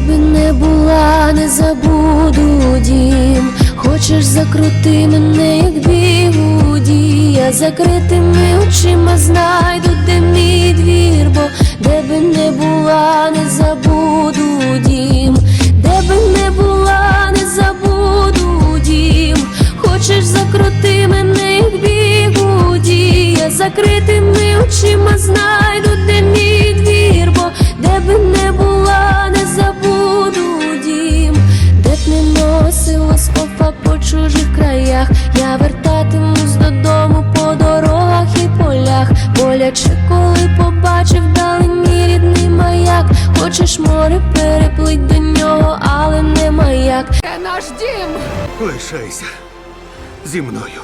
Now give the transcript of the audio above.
би не була, не забуду дім. Хочеш закрути мене, як бігуді, я закритими очима знайду, де мій двір, бо де би не була, не забуду дім, де би не була, не забуду дім. Хочеш закрути мене, як бігуді, я закритими очима знайду, не носило скофа по чужих краях, я вертатимусь додому по дорогах і полях, боляче, коли побачив далині рідний маяк, хочеш море переплить до нього, але не маяк. Це наш дім. Лишайся зі мною.